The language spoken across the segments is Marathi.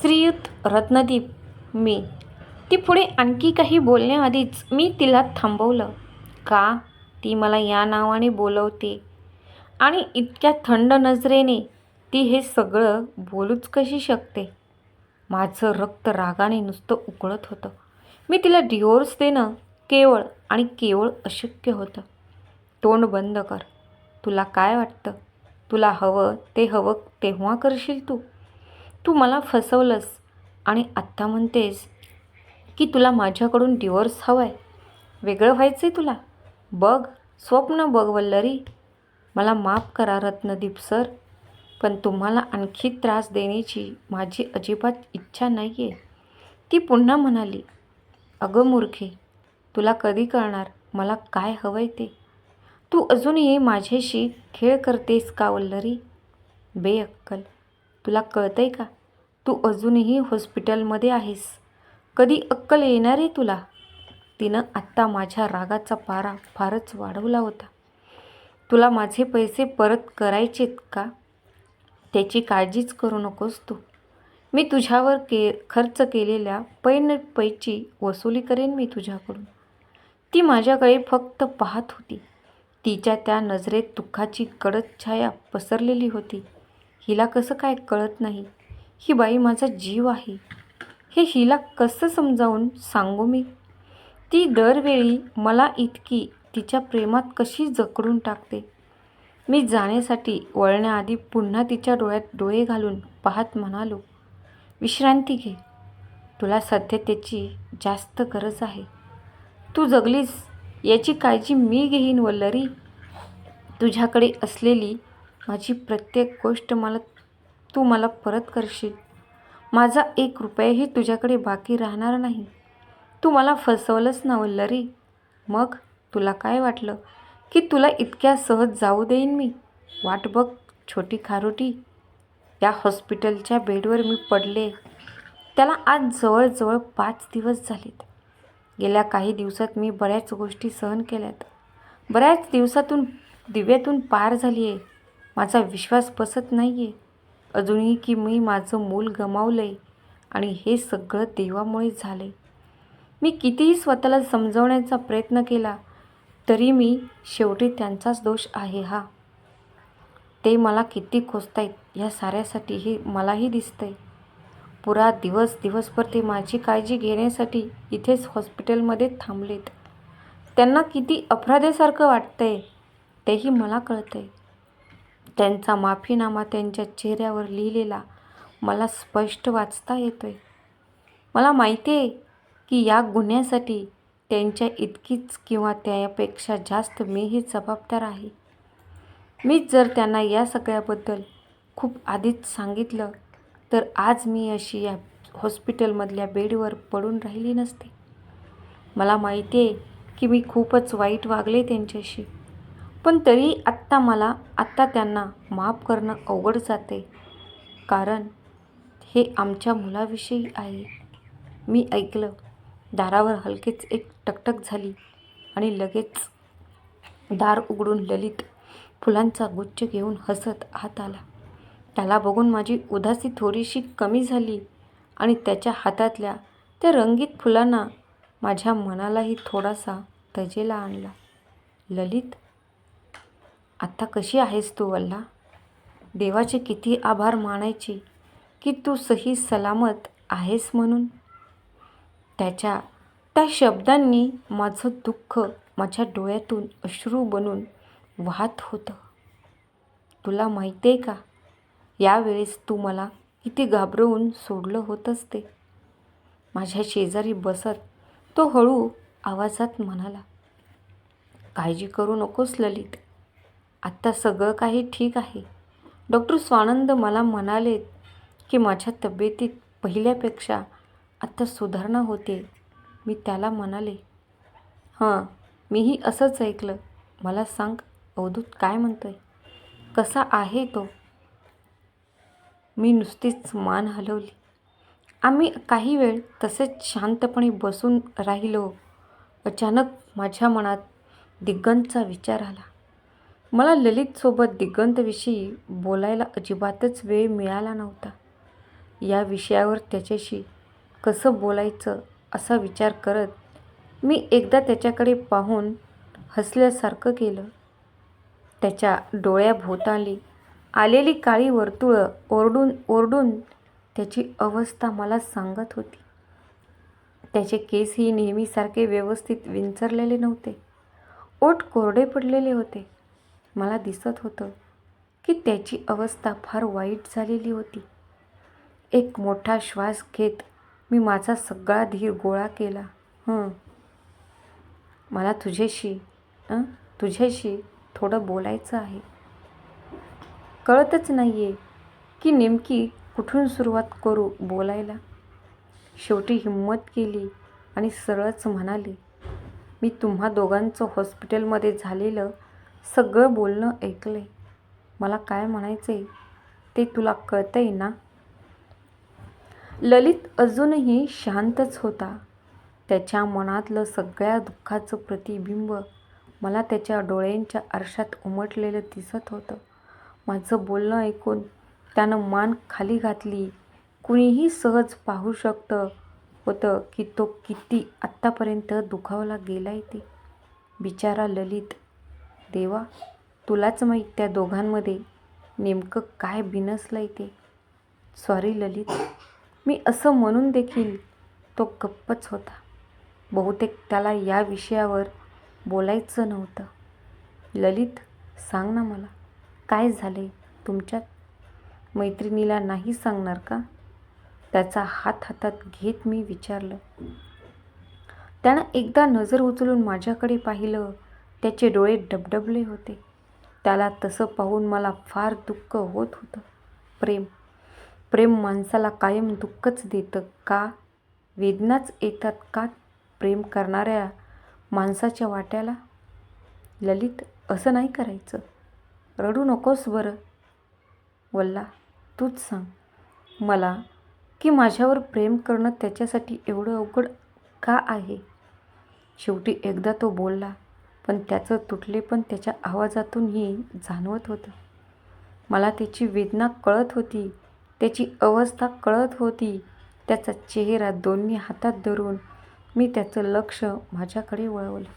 श्रीयुत रत्नदीप मी. ती पुढे आणखी काही बोलण्याआधीच मी तिला थांबवलं. का? ती मला या नावाने बोलवते. आणि इतक्या थंड नजरेने ती हे सगळं बोलूच कशी शकते? माझं रक्त रागाने नुसतं उकळत होतं. मी तिला डिवोर्स देणं केवळ आणि केवळ अशक्य होतं. तोंड बंद कर. तुला काय वाटतं? तुला हवं ते हवं तेव्हा करशील तू. तू मला फसवलंस आणि आत्ता म्हणतेस की तुला माझ्याकडून डिवोर्स हवं आहे वेगळं व्हायचं आहे तुला. बघ स्वप्न बघ वल्लरी. मला माफ करा रत्नदीप सर पण तुम्हाला आणखी त्रास देण्याची माझी अजिबात इच्छा नाही आहे ती पुन्हा म्हणाली अगं मूर्खे तुला कधी कळणार मला काय हवं आहे ते? तू अजूनही माझ्याशी खेळ करतेस का वल्लरी? बेअक्कल. तुला कळतंय का? तू अजूनही हॉस्पिटलमध्ये आहेस. कधी अक्कल येणार आहे तुला? तिनं आत्ता माझ्या रागाचा पारा फारच वाढवला होता. तुला माझे पैसे परत करायचेत का? त्याची काळजीच करू नकोस तू. मी तुझ्यावर के खर्च केलेल्या पैन पैची वसुली करेन मी तुझ्याकडून. ती माझ्याकडे फक्त पाहत होती. तिच्या त्या नजरेत दुःखाची कडक छाया पसरलेली होती. हिला कसं काय कळत नाही? ही बाई माझा जीव आहे. हे हिला कसं समजावून सांगू मी? ती दरवेळी मला इतकी तिच्या प्रेमात कशी जकडून टाकते? मी जाण्यासाठी वळण्याआधी पुन्हा तिच्या डोळ्यात डोळे घालून पाहत म्हणालो विश्रांती घे. तुला सध्या त्याची जास्त गरज आहे. तू जगलीस याची काळजी मी घेईन वल्लरी. तुझ्याकडे असलेली माझी प्रत्येक गोष्ट मला तू मला परत करशील. माझा एक रुपयाही तुझ्याकडे बाकी राहणार नाही. तू मला फसवलंच ना वल्लरी. मग तुला काय वाटलं? की तुला इतक्या सहज जाऊ देईन मी? वाट बघ छोटी खारोटी. या हॉस्पिटलच्या बेडवर मी पडले. त्याला आज जवळजवळ पाच दिवस झालेत. गेल्या काही दिवसात मी बऱ्याच गोष्टी सहन केल्यात. बऱ्याच दिवसातून दिव्यातून पार झाली आहे माझा विश्वास बसत नाही आहे अजूनही की मी माझं मूल गमावलं आहे आणि हे सगळं देवामुळे झालं आहे मी कितीही स्वतःला समजवण्याचा प्रयत्न केला तरी मी शेवटी त्यांचाच दोष आहे हा. ते मला किती खोजतायत ह्या साऱ्यासाठी हे मलाही दिसतंय. पुरा दिवस दिवसभर ते माझी काळजी घेण्यासाठी इथेच हॉस्पिटलमध्ये थांबलेत. त्यांना किती अपराध्यासारखं वाटतंय तेही मला कळतंय. त्यांचा माफीनामा त्यांच्या चेहऱ्यावर लिहिलेला मला स्पष्ट वाचता येतो आहे मला माहिती आहे की या गुन्ह्यासाठी त्यांच्या इतकीच किंवा त्यापेक्षा जास्त मीही जबाबदार आहे. मीच जर त्यांना या सगळ्याबद्दल खूप आधीच सांगितलं तर आज मी अशी या हॉस्पिटलमधल्या बेडवर पडून राहिली नसते. मला माहिती आहे की मी खूपच वाईट वागले त्यांच्याशी. पण तरी आत्ता मला आत्ता त्यांना माफ करणं अवघड जाते. कारण हे आमच्या मुलाविषयी आहे. मी ऐकलं दारावर हलकेच एक टकटक झाली आणि लगेच दार उघडून ललित फुलांचा गुच्छ घेऊन हसत आत आला. त्याला बघून माझी उदासी थोडीशी कमी झाली आणि त्याच्या हातातल्या त्या रंगीत फुलांना माझ्या मनालाही थोडासा तजेला आणला. ललित आत्ता कशी आहेस तू वल्ला? देवाचे किती आभार मानायचे की तू सही सलामत आहेस म्हणून? त्याच्या त्या शब्दांनी माझं दुःख माझ्या डोळ्यातून अश्रू बनून वाहत होतं. तुला माहिती आहे का? यावेळेस तू मला किती घाबरवून सोडलं होतंच ते. माझ्या शेजारी बसत तो हळू आवाजात म्हणाला काळजी करू नकोस ललित. आत्ता सगळं काही ठीक आहे. डॉक्टर स्वानंद मला म्हणाले की माझ्या तब्येतीत पहिल्यापेक्षा आत्ता सुधारणा होते. मी त्याला म्हणाले हां मीही असंच ऐकलं. मला सांग अवधूत काय म्हणतो आहे कसा आहे तो? मी नुसतीच मान हलवली. आम्ही काही वेळ तसेच शांतपणे बसून राहिलो. अचानक माझ्या मनात दिग्गंचा विचार आला. मला ललितसोबत दिगंतविषयी बोलायला अजिबातच वेळ मिळाला नव्हता. या विषयावर त्याच्याशी कसं बोलायचं असा विचार करत मी एकदा त्याच्याकडे पाहून हसल्यासारखं केलं. त्याच्या डोळ्याभोवताली आलेली काळी वर्तुळं ओरडून ओरडून त्याची अवस्था मला सांगत होती. त्याचे केसही नेहमीसारखे व्यवस्थित विंचरलेले नव्हते. ओठ कोरडे पडलेले होते. मला दिसत होतं की त्याची अवस्था फार वाईट झालेली होती. एक मोठा श्वास घेत मी माझा सगळा धीर गोळा केला. हं. मला तुझ्याशी तुझ्याशी थोडं बोलायचं आहे. कळतच नाही आहे की नेमकी कुठून सुरुवात करू बोलायला. शेवटी हिंमत केली आणि सरळच म्हणाली मी तुम्हा दोघांचं हॉस्पिटलमध्ये झालेलं सगळं बोलणं ऐकलं आहे मला काय म्हणायचं आहे ते तुला कळतं आहे ना? ललित अजूनही शांतच होता. त्याच्या मनातलं सगळ्या दुःखाचं प्रतिबिंब मला त्याच्या डोळ्यांच्या आरशात उमटलेलं दिसत होतं. माझं बोलणं ऐकून त्यानं मान खाली घातली. कुणीही सहज पाहू शकतं होतं की तो किती आत्तापर्यंत दुखावला गेलाय ते. बिचारा ललित देवा तुलाच माहीत त्या दोघांमध्ये नेमकं काय बिनसलंय ते. सॉरी ललित. मी असं म्हणून देखील तो गप्पच होता. बहुतेक त्याला या विषयावर बोलायचं नव्हतं. ललित सांग ना मला काय झाले तुमच्यात? मैत्रिणीला नाही सांगणार का? त्याचा हात हातात घेत मी विचारलं. त्यानं एकदा नजर उचलून माझ्याकडे पाहिलं. त्याचे डोळे डबडबले होते. त्याला तसं पाहून मला फार दुःख होत होतं. प्रेम प्रेम माणसाला कायम दुःखच देतं का? वेदनाच येतात का प्रेम करणाऱ्या माणसाच्या वाट्याला? ललित असं नाही करायचं. रडू नकोस बरं. वल्ला तूच सांग. मला की माझ्यावर प्रेम करणं त्याच्यासाठी एवढं अवघड का आहे? शेवटी एकदा तो बोलला पण त्याचं तुटले पण त्याच्या आवाजातूनही जाणवत होतं. मला त्याची वेदना कळत होती त्याची अवस्था कळत होती. त्याचा चेहरा दोन्ही हातात धरून मी त्याचं लक्ष माझ्याकडे वळवलं.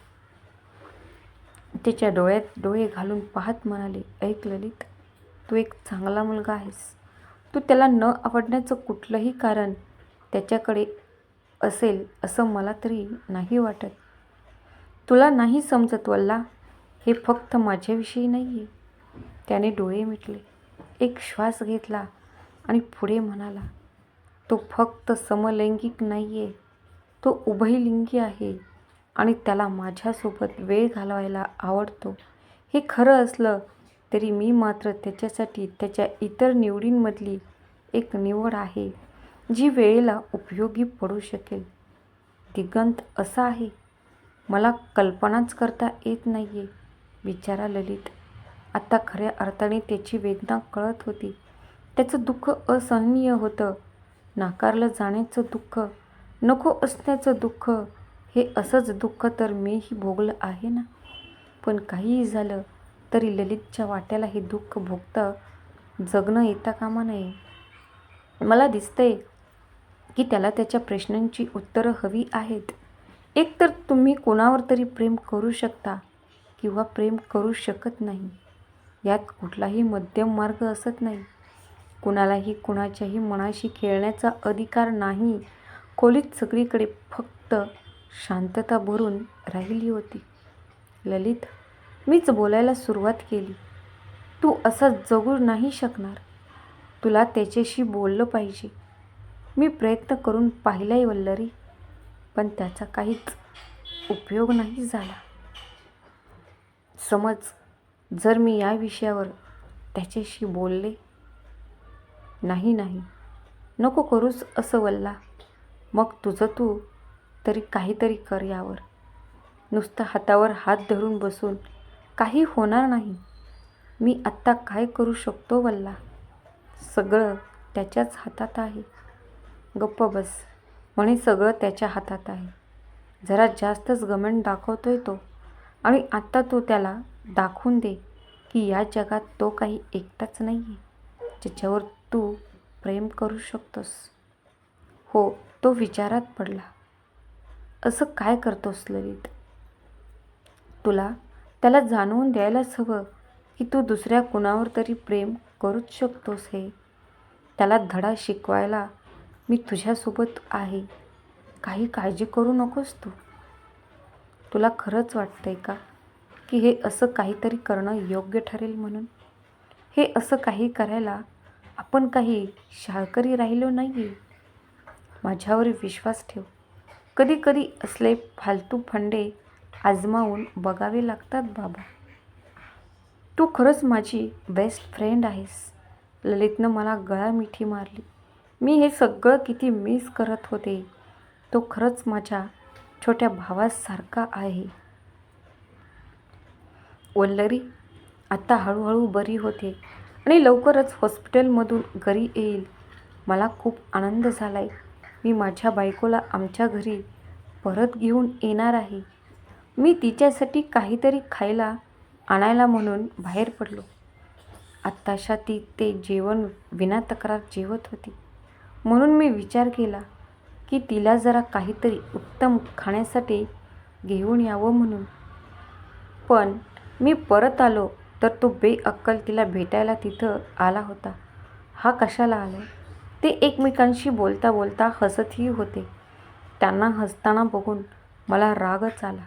त्याच्या डोळ्यात डोळे घालून पाहत म्हणाले ऐक ललित तू एक चांगला मुलगा आहेस. तू त्याला न आवडण्याचं कुठलंही कारण त्याच्याकडे असेल असं मला तरी नाही वाटत. तुला नाही समजत वल्ला हे फक्त माझ्याविषयी नाही आहे त्याने डोळे मिटले एक श्वास घेतला आणि पुढे म्हणाला तो फक्त समलैंगिक नाही आहे तो उभयलिंगी आहे आणि त्याला माझ्यासोबत वेळ घालवायला आवडतो. हे खरं असलं तरी मी मात्र त्याच्यासाठी त्याच्या इतर निवडींमधली एक निवड आहे जी वेळेला उपयोगी पडू शकेल. दिगंत असा आहे. मला कल्पनाच करता येत नाही आहे बिचारा ललित. आता खऱ्या अर्थाने त्याची वेदना कळत होती. त्याचं दुःख असहनीय होतं. नाकारलं जाण्याचं दुःख नको असण्याचं दुःख हे असंच दुःख तर मीही भोगलं आहे ना? पण काहीही झालं तरी ललितच्या वाट्याला हे दुःख भोगतं जगणं येता कामा नये. मला दिसतंय की त्याला त्याच्या प्रश्नांची उत्तरं हवी आहेत. एकतर तुम्ही कोणावर तरी प्रेम करू शकता किंवा प्रेम करू शकत नाही. यात कुठलाही मध्यम मार्ग असत नाही. कुणालाही कुणाच्याही मनाशी खेळण्याचा अधिकार नाही. खोलीत सगळीकडे फक्त शांतता भरून राहिली होती. ललित मीच बोलायला सुरुवात केली. तू असं जगू नाही शकणार. तुला त्याच्याशी बोललं पाहिजे. मी प्रयत्न करून पाहिलाय वल्लरी. पण त्याचा काहीच उपयोग नाही झाला. समज जर मी या विषयावर त्याच्याशी बोलले. नाही नाही. नको करूस असं वल्ला. मग तुझं तू तरी काहीतरी कर यावर. नुसतं हातावर हात धरून बसून काही होणार नाही. मी आत्ता काय करू शकतो वल्ला? सगळं त्याच्याच हातात आहे. गप्प बस. म्हणे सगळं त्याच्या हातात आहे. जरा जास्तच गमेंट आहे तो. आणि आत्ता तो त्याला दाखवून दे की या जगात तो काही एकटाच नाही आहे ज्याच्यावर तू प्रेम करू शकतोस. हो तो विचारात पडला. असं काय करतोस ललित? तुला त्याला जाणवून द्यायलाच हवं की तू दुसऱ्या कुणावर तरी प्रेम करूच शकतोस हे. त्याला धडा शिकवायला मी तुझ्यासोबत आहे. काही काळजी करू नकोस तू. तुला खरंच वाटतंय का की हे असं काहीतरी करणं योग्य ठरेल म्हणून? हे असं काही करायला आपण काही शाळकरी राहिलो नाही माझ्यावर विश्वास ठेव. कधी कधी असले फालतू फंडे आजमावून बघावे लागतात बाबा. तू खरंच माझी बेस्ट फ्रेंड आहेस. ललितनं मला गळा मिठी मारली. मी हे सगळं किती मिस करत होते. तो खरंच माझ्या छोट्या भावासारखा आहे. वल्लरी आता हळूहळू बरी होते आणि लवकरच हॉस्पिटलमधून घरी येईल. मला खूप आनंद झाला आहे मी माझ्या बायकोला आमच्या घरी परत घेऊन येणार आहे. मी तिच्यासाठी काहीतरी खायला आणायला म्हणून बाहेर पडलो. आत्ताशा ती ते जेवण विना तक्रार जेवत होती. म्हणून मी विचार केला की तिला जरा काहीतरी उत्तम खाण्यासाठी घेऊन यावं म्हणून. पण मी परत आलो तर तो बेअक्कल तिला भेटायला तिथं आला होता. हा कशाला आला ते एकमेकांशी बोलता बोलता हसतही होते. त्यांना हसताना बघून मला रागच आला.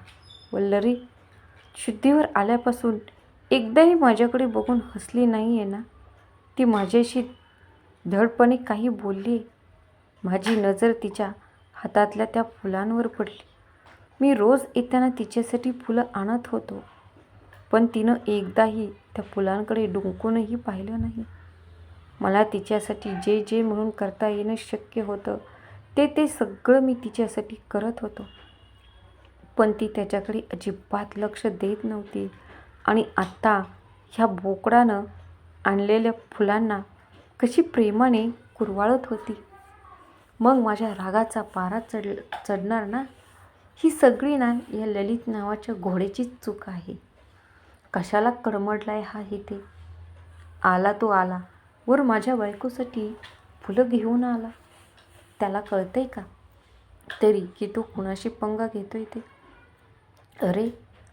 वल्लरी शुद्धीवर आल्यापासून एकदाही माझ्याकडे बघून हसली नाही आहे ना? ती माझ्याशी धडपणे काही बोलली. माझी नजर तिच्या हातातल्या त्या फुलांवर पडली. मी रोज येताना तिच्यासाठी फुलं आणत होतो पण तिनं एकदाही त्या फुलांकडे डुंकूनही पाहिलं नाही. मला तिच्यासाठी जे जे म्हणून करता येणं शक्य होतं ते ते सगळं मी तिच्यासाठी करत होतो. पण ती त्याच्याकडे अजिबात लक्ष देत नव्हती आणि आत्ता ह्या बोकडानं आणलेल्या फुलांना कशी प्रेमाने कुरवाळत होती. मग माझ्या रागाचा पारा चढ चढणार ना? ही सगळी ना या ललित नावाच्या घोड्याचीच चूक आहे. कशाला कडमडलाय हा इथे आला तो आला. वर माझ्या बायकोसाठी फुलं घेऊन आला. त्याला कळतंय का? तरी की तो कुणाशी पंगा घेतोय ते? अरे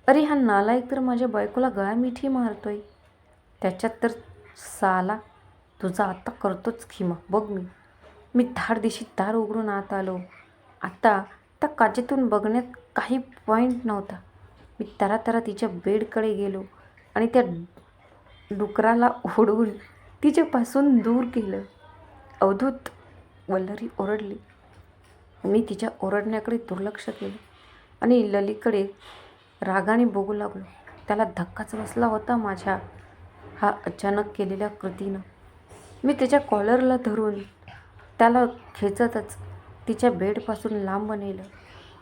अरे हा नालायक तर माझ्या बायकोला गळा मिठी मारतोय. त्याच्यात तर साला तुझा आत्ता करतोच खिमा बघ मी. मी धाड दिशी दार उघडून आत आलो. आता त्या काचेतून बघण्यात काही पॉईंट नव्हता. मी तरा तरा तिच्या बेडकडे गेलो आणि त्या डुकराला ओढवून तिच्यापासून दूर केलं. अवधूत वल्लरी ओरडली. मी तिच्या ओरडण्याकडे दुर्लक्ष केलं आणि ललीकडे रागाने बघू लागलो. त्याला धक्काच बसला होता माझ्या हा अचानक केलेल्या कृतीनं. मी त्याच्या कॉलरला धरून त्याला खेचतच तिच्या बेडपासून लांब नेलं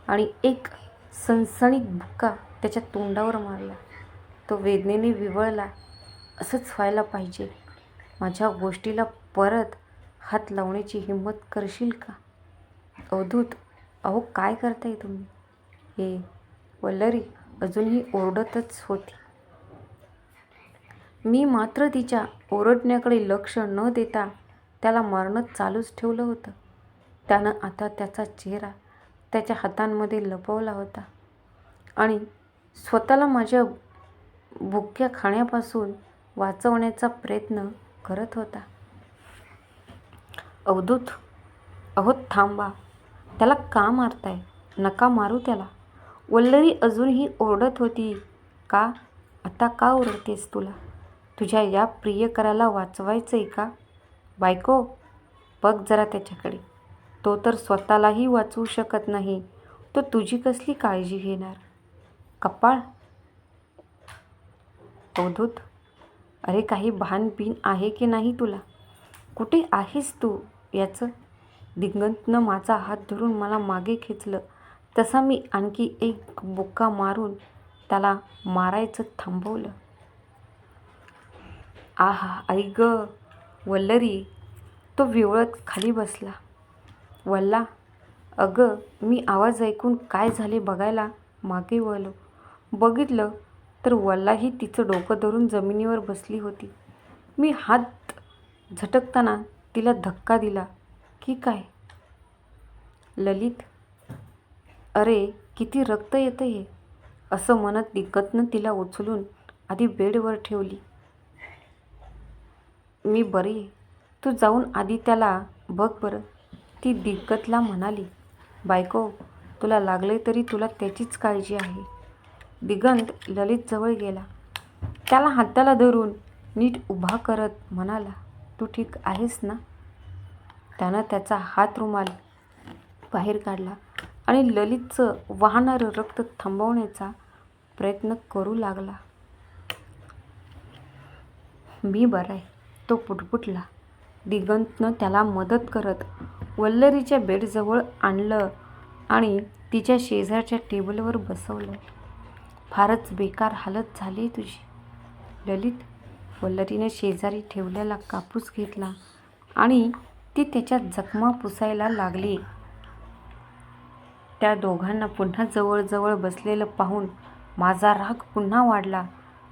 आणि एक सणसणीत बुक्का त्याच्या तोंडावर मारला. तो वेदनेने विवळला असंच व्हायला पाहिजे. माझ्या गोष्टीला परत हात लावण्याची हिंमत करशील का? अवधूत अहो काय करताय तुम्ही हे वल्लरी अजूनही ओरडतच होती. मी मात्र तिच्या ओरडण्याकडे लक्ष न देता त्याला मारणं चालूच ठेवलं होतं. त्यानं आता त्याचा चेहरा त्याच्या हातांमध्ये लपवला होता आणि स्वतःला माझ्या भुक्या खाण्यापासून वाचवण्याचा प्रयत्न करत होता. अवधूत अहो थांबा त्याला का मारताय? नका मारू त्याला. वल्लरी अजूनही ओरडत होती का? आता का ओरडतेस तुला? तुझ्या या प्रियकराला वाचवायचं आहे का? बायको बघ जरा त्याच्याकडे. तो तर स्वतःलाही वाचवू शकत नाही. तो तुझी कसली काळजी घेणार? कपाळ? अवधूत अरे काही भान बिन आहे की नाही तुला? कुठे आहेस तू याचं? दिगंतनं माझा हात धरून मला मागे खेचलं. तसा मी आणखी एक बुक्का मारून त्याला मारायचं थांबवलं. आहा आई ग वल्लरी तो विवळत खाली बसला. वल्ला अगं मी आवाज ऐकून काय झाले बघायला? मागे वळलो. बघितलं तर वल्लाही तिचं डोकं धरून जमिनीवर बसली होती. मी हात झटकताना तिला धक्का दिला. की काय? ललित अरे किती रक्त येतं हे? असं म्हणत दिग्गतनं तिला उचलून आधी बेडवर ठेवली. मी बरी तू जाऊन आधी त्याला बघ बरं. ती दिग्गतला म्हणाली बायको तुला लागले तरी तुला त्याचीच काळजी आहे. दिगंत ललितजवळ गेला. त्याला हाताला धरून नीट उभा करत म्हणाला तू ठीक आहेस ना? त्यानं त्याचा हात रुमाल बाहेर काढला आणि ललितचं वाहणारं रक्त थांबवण्याचा प्रयत्न करू लागला. मी बरा आहे. तो पुटपुटला. दिगंतनं त्याला मदत करत वल्लरीच्या बेडजवळ आणलं आणि तिच्या शेजारच्या टेबलवर बसवलं. फारच बेकार हालत झाली तुझी. ललित वल्लरीने शेजारी ठेवलेला कापूस घेतला आणि ती त्याच्या जखमा पुसायला लागली. त्या दोघांना पुन्हा जवळजवळ बसलेलं पाहून माझा राग पुन्हा वाढला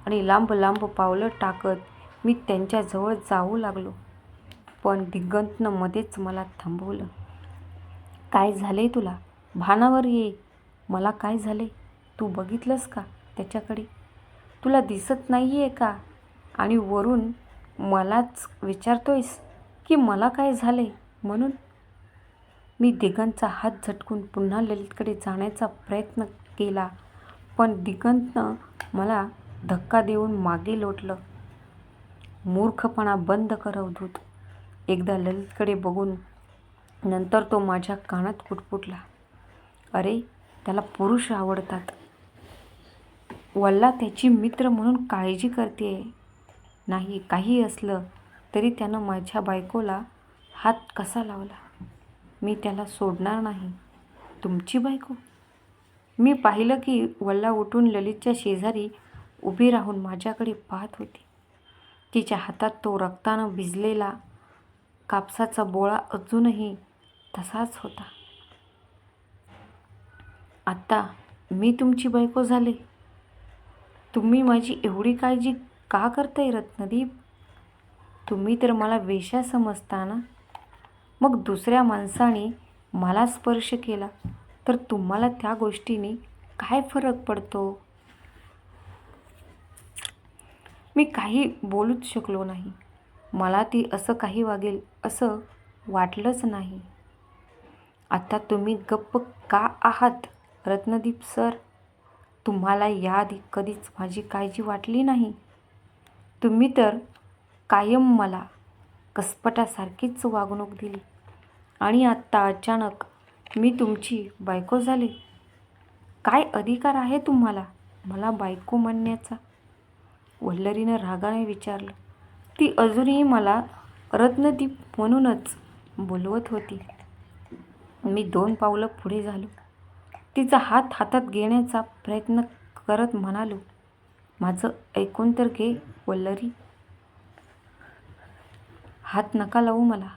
आणि लांब लांब पावलं टाकत मी त्यांच्याजवळ जाऊ लागलो. पण दिगंतनं मध्येच मला थांबवलं. काय झालंय तुला? भानावर ये. मला काय झाले तू बघितलंस का त्याच्याकडे? तुला दिसत नाही आहे का? आणि वरून मलाच विचारतोयस की मला काय झाले म्हणून? मी दिगंतचा हात झटकून पुन्हा ललितकडे जाण्याचा प्रयत्न केला पण दिगंतनं मला धक्का देऊन मागे लोटलं. मूर्खपणा बंद कर अवधूत एकदा ललितकडे बघून नंतर तो माझ्या कानात पुटपुटला. अरे त्याला पुरुष आवडतात. वल्ला त्याची मित्र म्हणून काळजी करते. नाही काही असलं तरी त्यानं माझ्या बायकोला हात कसा लावला? मी त्याला सोडणार नाही. तुमची बायको? मी पाहिलं की वल्ला उठून ललितच्या शेजारी उभी राहून माझ्याकडे पाहत होती. तिच्या हातात तो रक्तानं भिजलेला कापसाचा बोळा अजूनही तसाच होता. आत्ता मी तुमची बायको झाले. तुम्ही माझी एवढी काळजी का करताय रत्नदीप? तुम्ही तर मला वेशा समजता ना? मग दुसऱ्या माणसाने मला स्पर्श केला तर तुम्हाला त्या गोष्टीने काय फरक पडतो? मी काही बोलूच शकलो नाही. मला ती असं काही वागेल असं वाटलंच नाही. आता तुम्ही गप्प का आहात रत्नदीप सर? तुम्हाला याआधी कधीच माझी काळजी वाटली नाही. तुम्ही तर कायम मला कसपटासारखीच वागणूक दिली आणि आत्ता अचानक मी तुमची बायको झाले. काय अधिकार आहे तुम्हाला मला बायको म्हणण्याचा? वल्लरीनं रागाने विचारलं. ती अजूनही मला रत्नदीप म्हणूनच बोलवत होती. मी दोन पावलं पुढे झालो. तिचा हात हातात घेण्याचा प्रयत्न करत म्हणालो माझं ऐकून तर घे वल्लरी हात नका लावू मला.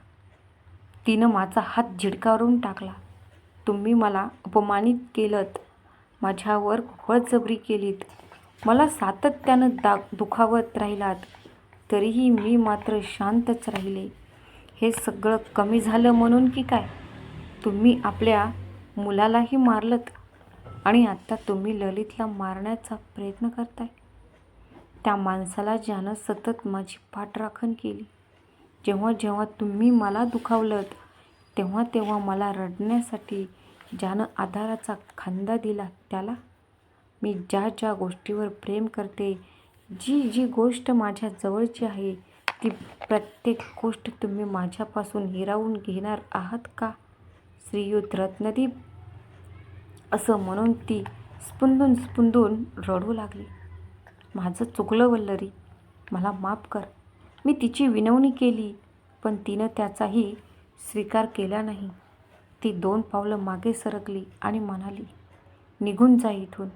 तिनं माझा हात झिडकावरून टाकला. तुम्ही मला अपमानित केलंत माझ्यावर घोळजबरी केलीत. मला सातत्यानं दा दुखावत राहिलात तरीही मी मात्र शांतच राहिले. हे सगळं कमी झालं म्हणून की काय? तुम्ही आपल्या मुलालाही मारलत आणि आत्ता तुम्ही ललितला मारण्याचा प्रयत्न करताय? त्या माणसाला ज्यानं सतत माझी पाठराखण केली. जेव्हा जेव्हा तुम्ही मला दुखावलंत तेव्हा तेव्हा मला रडण्यासाठी ज्यानं आधाराचा खांदा दिला त्याला मी ज्या ज्या गोष्टीवर प्रेम करते जी जी गोष्ट माझ्या जवळची आहे ती प्रत्येक गोष्ट तुम्ही माझ्यापासून हिरावून घेणार आहात का? श्रीयुत रत्नदीप असं म्हणून ती स्पुंदून स्पुंदून रडू लागली. माझं चुकलं वल्लरी मला माफ कर. मी तिची विनवणी केली पण तिनं त्याचाही स्वीकार केला नाही. ती दोन पावलं मागे सरकली आणि म्हणाली निघून जा इथून.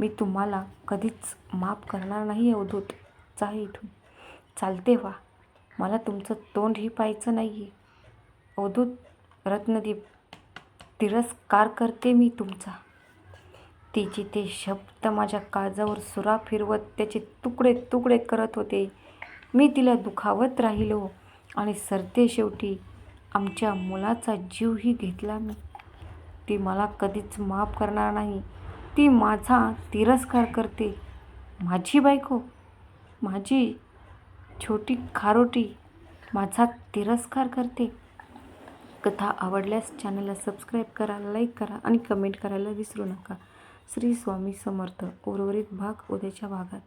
मी तुम्हाला कधीच माफ करणार नाही अवधूत. जा इथून. चालते व्हा. मला तुमचं तोंडही पाहायचं नाही आहे अवधूत रत्नदीप तिरस्कार करते मी तुमचा. तिचे ते शब्द माझ्या काळजावर सुरा फिरवत त्याचे तुकडे तुकडे करत होते. मी तिला दुखावत राहिलो आणि सरते शेवटी आमच्या मुलाचा जीवही घेतला मी. ती मला कधीच माफ करणार नाही. ती माझा तिरस्कार करते. माझी बायको माझी छोटी खारोटी माझा तिरस्कार करते. कथा आवडल्यास चॅनलला सबस्क्राईब करा लाईक करा आणि कमेंट करायला विसरू नका. श्री स्वामी समर्थ उर्वरित भाग उद्याच्या भागात.